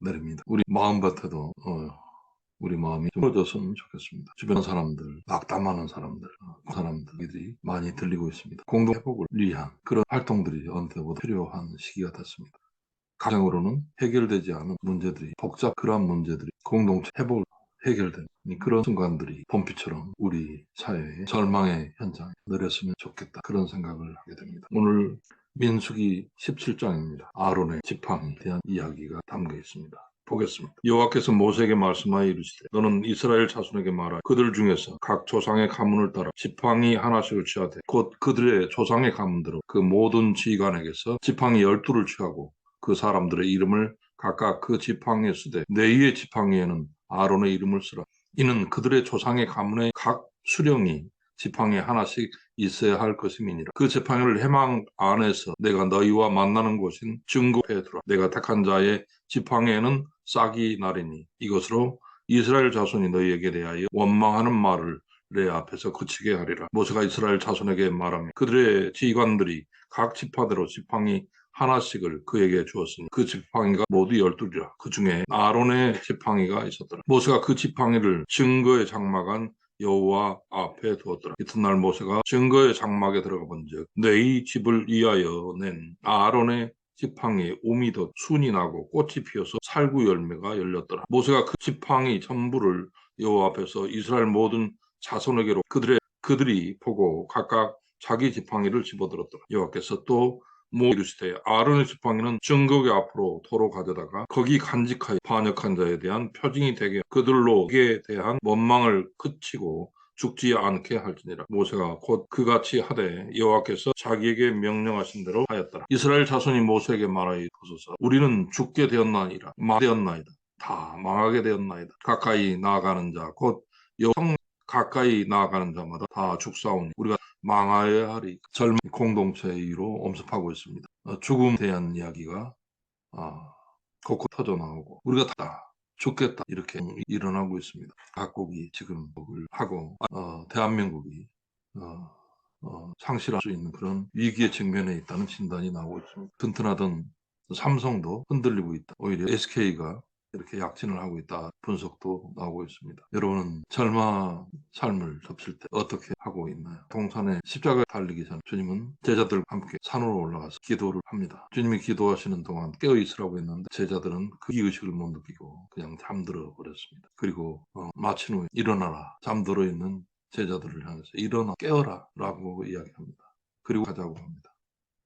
내립니다. 우리 마음밭에도 어, 우리 마음이 좀 풀어졌으면 좋겠습니다. 주변 사람들, 낙담하는 사람들, 어, 그 사람들이 많이 들리고 있습니다. 공동 회복을 위한 그런 활동들이 때보다 필요한 시기가 됐습니다. 가정으로는 해결되지 않은 문제들이 복잡 그러한 문제들이 공동체 회복을 해결된 그런 순간들이 봄비처럼 우리 사회의 절망의 현장에 내렸으면 좋겠다 그런 생각을 하게 됩니다. 오늘 민수기 17장입니다. 아론의 지팡이에 대한 이야기가 담겨 있습니다. 보겠습니다. 여호와께서 모세에게 말씀하여 이르시되 너는 이스라엘 자손에게 말하 그들 중에서 각 조상의 가문을 따라 지팡이 하나씩을 취하되 곧 그들의 조상의 가문대로 그 모든 지휘관에게서 지팡이 열두를 취하고 그 사람들의 이름을 각각 그 지팡이에 쓰되 네위의 지팡이에는 아론의 이름을 쓰라. 이는 그들의 조상의 가문의 각 수령이 지팡이 하나씩 있어야 할 것임이니라. 그 지팡이를 해망 안에서 내가 너희와 만나는 곳인 증거해 두라. 내가 택한 자의 지팡이에는 싹이 나리니 이것으로 이스라엘 자손이 너희에게 대하여 원망하는 말을 내 앞에서 그치게 하리라. 모세가 이스라엘 자손에게 말하며 그들의 지휘관들이 각 지파대로 지팡이 하나씩을 그에게 주었으니 그 지팡이가 모두 열둘이라. 그 중에 아론의 지팡이가 있었더라. 모세가 그 지팡이를 증거의 장막한 여호와 앞에 두었더라. 이튿날 모세가 증거의 장막에 들어가 본즉 네이 집을 위하여 낸 아론의 옴이 더 순이 나고 꽃이 피어서 살구 열매가 열렸더라. 모세가 그 지팡이 전부를 여호와 앞에서 이스라엘 모든 자손에게로 그들의 그들이 보고 각각 자기 지팡이를 집어들었더라. 여호와께서 또 모이르시되 아론의 지팡이는 증거의 앞으로 도로 가져다가 거기 간직하여 반역한 자에 대한 표징이 되게 그들로 에 대한 원망을 그치고 죽지 않게 할지니라. 모세가 곧 그같이 하되 여호와께서 자기에게 명령하신 대로 하였더라. 이스라엘 자손이 모세에게 말하여 보소서 우리는 죽게 되었나이다. 마되었나이다. 다 망하게 되었나이다. 가까이 나아가는 자곧 여성 가까이 나아가는 자마다 다 죽사오니 우리가 망하여야 하리 젊은 공동체로 엄습하고 있습니다. 어, 죽음에 대한 이야기가 어, 곳곳 터져 나오고 우리가 다 죽겠다 이렇게 일어나고 있습니다. 각국이 지금 을 하고 어, 대한민국이 어, 어, 상실할 수 있는 그런 위기에 직면해 있다는 진단이 나오고 있습니다. 튼튼하던 삼성도 흔들리고 있다. 오히려 SK가 이렇게 약진을 하고 있다 분석도 나오고 있습니다. 여러분은 젊아 삶을 덮칠 때 어떻게 하고 있나요? 동산에 십자가에 달리기 전 주님은 제자들과 함께 산으로 올라가서 기도를 합니다. 주님이 기도하시는 동안 깨어 있으라고 했는데 제자들은 그 의식을 못 느끼고 그냥 잠들어 버렸습니다. 그리고 어, 마친 후에 일어나라 잠들어 있는 제자들을 향해서 일어나 깨어라 라고 이야기합니다. 그리고 가자고 합니다.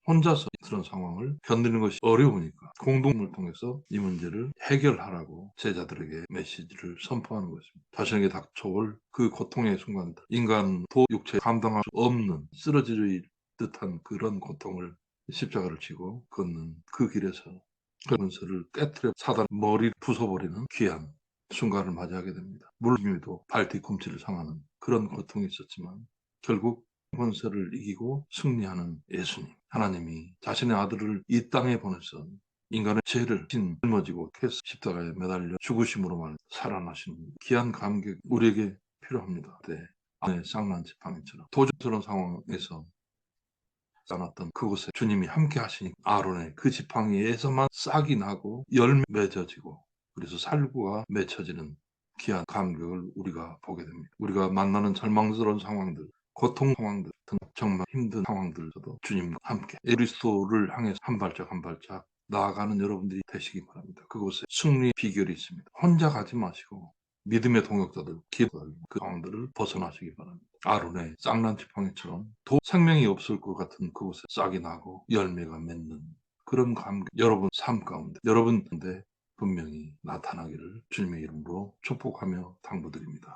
혼자서 그런 상황을 견디는 것이 어려우니까 공동을 통해서 이 문제를 해결하라고 제자들에게 메시지를 선포하는 것입니다. 자신에게 닥쳐올 그 고통의 순간들, 인간 도 육체 감당할 수 없는 쓰러질 듯한 그런 고통을 십자가를 지고 걷는 그 길에서 그 문서를 깨뜨려 사단 머리를 부숴버리는 귀한 순간을 맞이하게 됩니다. 물림에도 발 뒤꿈치를 상하는 그런 고통이 있었지만 결국 권세를 이기고 승리하는 예수님. 하나님이 자신의 아들을 이 땅에 보내서 인간의 죄를 짊어지고 캐스 십자가에 매달려 죽으심으로 말 살아나신 귀한 감격 우리에게 필요합니다. 네. 안에 쌍난 지팡이처럼 도전스러운 상황에서 쌓았던 그곳에 주님이 함께 하시니 아론의 그 지팡이에서만 싹이 나고 열매 맺어지고 그래서 살구가 맺혀지는 귀한 감격을 우리가 보게 됩니다. 우리가 만나는 절망스러운 상황들, 고통 상황들 등 정말 힘든 상황들에서도 주님과 함께 그리스도를 향해서 한 발짝 한 발짝 나아가는 여러분들이 되시기 바랍니다. 그곳에 승리의 비결이 있습니다. 혼자 가지 마시고 믿음의 동역자들, 기도들 그 상황들을 벗어나시기 바랍니다. 아론의 쌍난 지팡이처럼 도 생명이 없을 것 같은 그곳에 싹이 나고 열매가 맺는 그런 감격 여러분 삶 가운데 여러분 데 분명히 나타나기를 주님의 이름으로 축복하며 당부드립니다.